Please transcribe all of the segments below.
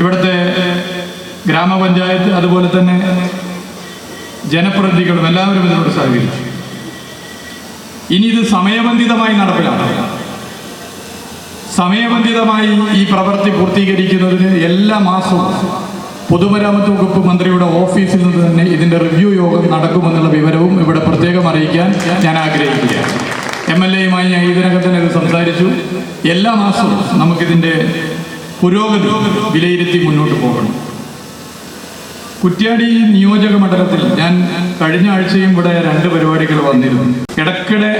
ഇവിടുത്തെ ഗ്രാമപഞ്ചായത്ത് അതുപോലെ തന്നെ ജനപ്രതിനിധികളും എല്ലാവരും ഇതിനോട് സഹകരിച്ചു. ഇനി ഇത് സമയബന്ധിതമായി നടപ്പിലാണ് സമയബന്ധിതമായി ഈ പ്രവൃത്തി പൂർത്തീകരിക്കുന്നതിന് എല്ലാ മാസവും പൊതുമരാമത്ത് വകുപ്പ് മന്ത്രിയുടെ ഓഫീസിൽ നിന്ന് തന്നെ ഇതിന്റെ റിവ്യൂ യോഗം നടക്കുമെന്നുള്ള വിവരവും ഇവിടെ പ്രത്യേകം അറിയിക്കാൻ ഞാൻ ആഗ്രഹിക്കുകയാണ്. എം എൽ എയുമായി ഞാൻ ഇതിനകം തന്നെ ഇത് സംസാരിച്ചു. എല്ലാ മാസവും നമുക്കിതിന്റെ പുരോഗതി വിലയിരുത്തി മുന്നോട്ട് പോകണം. കുറ്റ്യാടി നിയോജക മണ്ഡലത്തിൽ ഞാൻ കഴിഞ്ഞ ആഴ്ചയും ഇവിടെ രണ്ട് പരിപാടികൾ വന്നിരുന്നു. ഇടയ്ക്കിടെ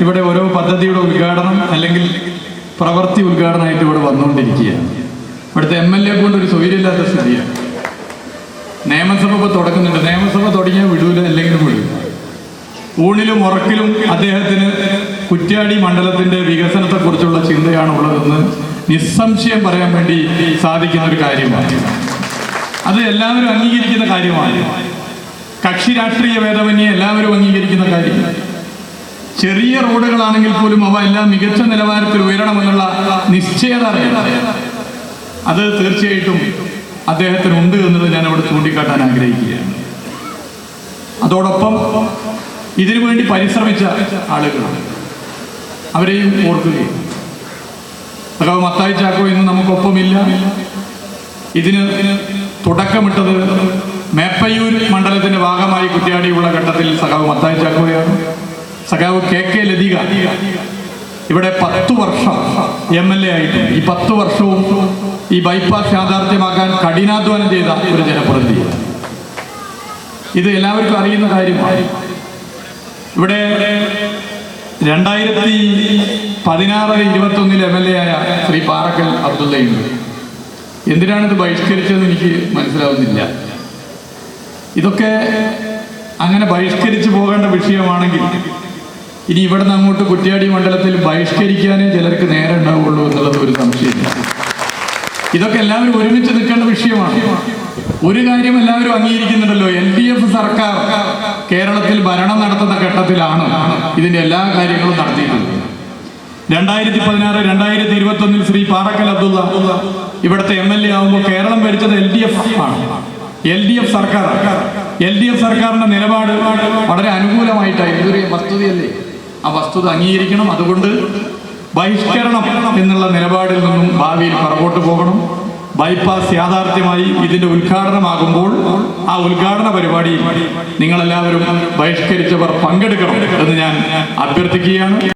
ഇവിടെ ഓരോ പദ്ധതിയുടെ ഉദ്ഘാടനം അല്ലെങ്കിൽ പ്രവൃത്തി ഉദ്ഘാടനമായിട്ട് ഇവിടെ വന്നുകൊണ്ടിരിക്കുകയാണ്. ഇവിടുത്തെ എം എൽ എ കൊണ്ട് ഒരു സൗകര്യമില്ലാത്ത സ്ഥിതിയാണ്. നിയമസഭ ഇപ്പോൾ തുടങ്ങുന്നുണ്ട്. നിയമസഭ തുടങ്ങിയാൽ വിടൂല അല്ലെങ്കിൽ വിടൂല ഊണിലും ഉറക്കിലും അദ്ദേഹത്തിന് കുറ്റ്യാടി മണ്ഡലത്തിന്റെ വികസനത്തെക്കുറിച്ചുള്ള ചിന്തയാണ് ഉള്ളതെന്ന് നിസ്സംശയം പറയാൻ വേണ്ടി സാധിക്കുന്ന ഒരു കാര്യമാണ്. അത് എല്ലാവരും അംഗീകരിക്കുന്ന കാര്യമാണ്. കക്ഷി രാഷ്ട്രീയ ഭേദമന്യെ എല്ലാവരും അംഗീകരിക്കുന്ന കാര്യം. ചെറിയ റോഡുകളാണെങ്കിൽ പോലും അവ എല്ലാം മികച്ച നിലവാരത്തിൽ ഉയരണമെന്നുള്ള നിശ്ചയത അത് തീർച്ചയായിട്ടും അദ്ദേഹത്തിന് ഉണ്ട് എന്നത് ഞാൻ അവിടെ ചൂണ്ടിക്കാട്ടാൻ ആഗ്രഹിക്കുകയാണ്. അതോടൊപ്പം ഇതിനു വേണ്ടി പരിശ്രമിച്ച ആളുകളാണ്. അവരെയും ഓർക്കുകയും സഖാവ് മത്തായി ചാക്കോ ഇന്ന് നമുക്കൊപ്പമില്ല. ഇതിന് തുടക്കമിട്ടത് മേപ്പയ്യൂർ മണ്ഡലത്തിന്റെ ഭാഗമായി കുറ്റ്യാടിയുള്ള ഘട്ടത്തിൽ സഖാവ് മത്തായി ചാക്കോയാണ്. സഖാവ് കെ കെ ലതിക ഇവിടെ പത്തു വർഷം എം എൽ എ ആയിട്ട് ഈ പത്തു വർഷവും ഈ ബൈപ്പാസ് യാഥാർത്ഥ്യമാക്കാൻ കഠിനാധ്വാനം ചെയ്ത ഒരു ജനപ്രതിനിധി. ഇത് എല്ലാവർക്കും അറിയുന്ന കാര്യമാണ്. ഇവിടെ രണ്ടായിരത്തി പതിനാറ് ഇരുപത്തി ഒന്നിൽ എം എൽ എ ആയ ശ്രീ പാറക്കൽ അബ്ദുള്ളയുണ്ട്. എന്തിനാണ് ഇത് ബഹിഷ്കരിച്ചതെന്ന് എനിക്ക് മനസ്സിലാവുന്നില്ല. ഇതൊക്കെ അങ്ങനെ ബഹിഷ്കരിച്ചു പോകേണ്ട വിഷയമാണെങ്കിൽ ഇനി ഇവിടുന്ന് അങ്ങോട്ട് കുറ്റ്യാടി മണ്ഡലത്തിൽ ബഹിഷ്കരിക്കാനേ ചിലർക്ക് നേരെ ഉണ്ടാവുള്ളൂ എന്നുള്ളത് ഒരു സംശയമില്ല. ഇതൊക്കെ എല്ലാവരും ഒരുമിച്ച് നിൽക്കേണ്ട വിഷയമാണ്. ഒരു കാര്യം എല്ലാവരും അംഗീകരിക്കുന്നുണ്ടല്ലോ. എൽ ഡി എഫ് സർക്കാർ കേരളത്തിൽ ഭരണം നടത്തുന്ന ഘട്ടത്തിലാണ് ഇതിന്റെ എല്ലാ കാര്യങ്ങളും നടത്തിയിട്ടുള്ളത്. രണ്ടായിരത്തി പതിനാറ് രണ്ടായിരത്തി ഇരുപത്തി ഒന്നിൽ ശ്രീ പാറക്കൽ അബ്ദുള്ള ഇവിടുത്തെ എം എൽ എ ആകുമ്പോൾ കേരളം ഭരിച്ചത് എൽ ഡി എഫ് ആണ്. എൽ ഡി എഫ് സർക്കാർ. എൽ ഡി എഫ് സർക്കാരിന്റെ നിലപാട് വളരെ അനുകൂലമായിട്ടായി ഇതൊരു വസ്തുതയല്ലേ? ആ വസ്തുത അംഗീകരിക്കണം. അതുകൊണ്ട് ബഹിഷ്കരണം എന്നുള്ള നിലപാടിൽ നിന്നും ഭാവിയിൽ പുറകോട്ട് പോകണം. ബൈപ്പാസ് യാഥാർത്ഥ്യമായി ഇതിന്റെ ഉദ്ഘാടനമാകുമ്പോൾ ആ ഉദ്ഘാടന പരിപാടി നിങ്ങളെല്ലാവരും ബഹിഷ്കരിച്ചവർ പങ്കെടുക്കണം എന്ന് ഞാൻ അഭ്യർത്ഥിക്കുകയാണ്.